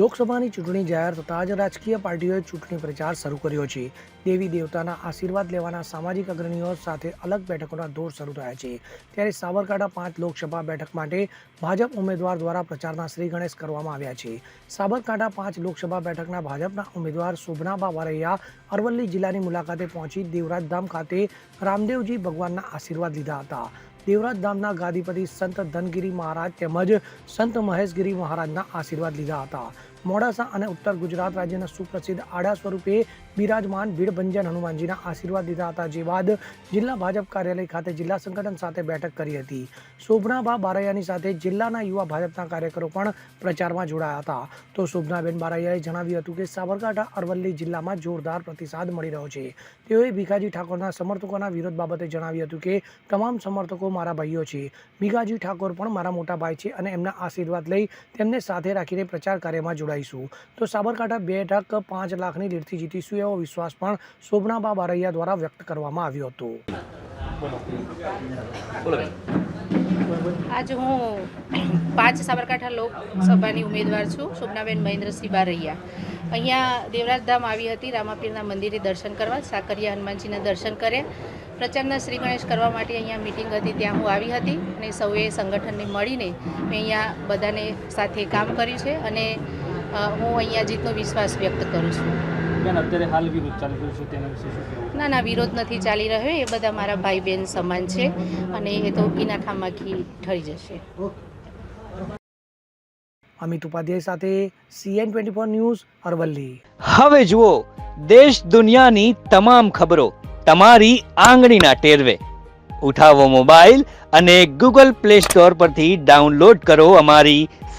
લોકસભાની ચૂંટણી જાહેર થતાં જ રાજકીય પાર્ટીઓએ ચૂંટણી પ્રચાર શરૂ કર્યો છે. દેવી દેવતાના આશીર્વાદ લેવાના સામાજિક અગ્રણીઓ સાથે અલગ બેઠકોના દોર શરૂ થયા છે. ત્યારે સાબરકાંઠા પાંચ લોકસભા બેઠક માટે ભાજપ ઉમેદવાર દ્વારા પ્રચારના શ્રી ગણેશ કરવામાં આવ્યા છે. સાબરકાંઠા પાંચ લોકસભા બેઠકના ભાજપના ઉમેદવાર શોભનાબા વારૈયા અરવલ્લી જિલ્લાની મુલાકાતે પહોંચી દેવરાજધામ ખાતે રામદેવજી ભગવાનના આશીર્વાદ લીધા હતા. દેવરાજધામના ગાદીપતિ સંત ધનગીરી મહારાજ તેમજ સંત મહેશગીરી મહારાજના આશીર્વાદ લીધા હતા. મોડાસા અને ઉત્તર ગુજરાત રાજ્યના સુપ્રસિદ્ધ આડા સ્વરૂપે બિરાજમાન ભીડભંજન હનુમાનજીના આશીર્વાદ લીધા હતા, જે બાદ જિલ્લા ભાજપ કાર્યાલય ખાતે જિલ્લા સંગઠન સાથે બેઠક કરી હતી. શોભનાભા બારૈયાની સાથે જિલ્લાના યુવા ભાજપના કાર્યકરો પણ પ્રચારમાં જોડાયા હતા. તો શોભનાબેન બારૈયાએ જણાવ્યું હતું કે સાબરકાંઠા, અરવલ્લી જિલ્લામાં જોરદાર પ્રતિસાદ મળી રહ્યો છે. તેઓએ ભીખાજી ઠાકોરના સમર્થકોના વિરોધ બાબતે જણાવ્યું હતું કે, તમામ સમર્થકો મારા ભાઈઓ છે. ભીખાજી ઠાકોર પણ મારા મોટા ભાઈ છે અને એમના આશીર્વાદ લઈ તેમને સાથે રાખીને પ્રચાર કાર્યમાં જોડાઈશું. તો સાબરકાંઠા બેઠક પાંચ લાખની લીડથી જીતીશું એવો વિશ્વાસ પણ શોભનાબા બારૈયા દ્વારા વ્યક્ત કરવામાં આવ્યો હતો. આજ હું પાંચ સાબરકાંઠા લોકસભાની ઉમેદવાર છું, શોભનાબેન મહેન્દ્રસિંહ બારૈયા. અહીંયા દેવરાજધામ આવી હતી, રામાપીરના મંદિરે દર્શન કરવા, સાકરિયા હનુમાનજીના દર્શન કર્યા. પ્રચારના શ્રી ગણેશ કરવા માટે અહીંયા મિટિંગ હતી, ત્યાં હું આવી હતી અને સૌએ સંગઠનને મળીને મેં અહીંયા બધાને સાથે કામ કર્યું છે અને હું અહીંયા જીતનો વિશ્વાસ વ્યક્ત કરું છું. અત્યારે હાલ વિરોધ ચાલી રહ્યો છે તેના વિશે શું ના ના વિરોધ નથી ચાલી રહ્યો એ બધા મારા ભાઈ બહેન સમાન છે અને એ તો ઘીના ખામાખી ઘી ઠરી જશે. અમિત ઉપાધ્યાય સાથે C N twenty four news Aravalli. હવે જુઓ દેશ દુનિયાની તમામ ખબરો તમારી આંગળીના ટેરવે. ઉઠાવો મોબાઈલ અને ગૂગલ પ્લે સ્ટોર પરથી ડાઉનલોડ કરો અમારી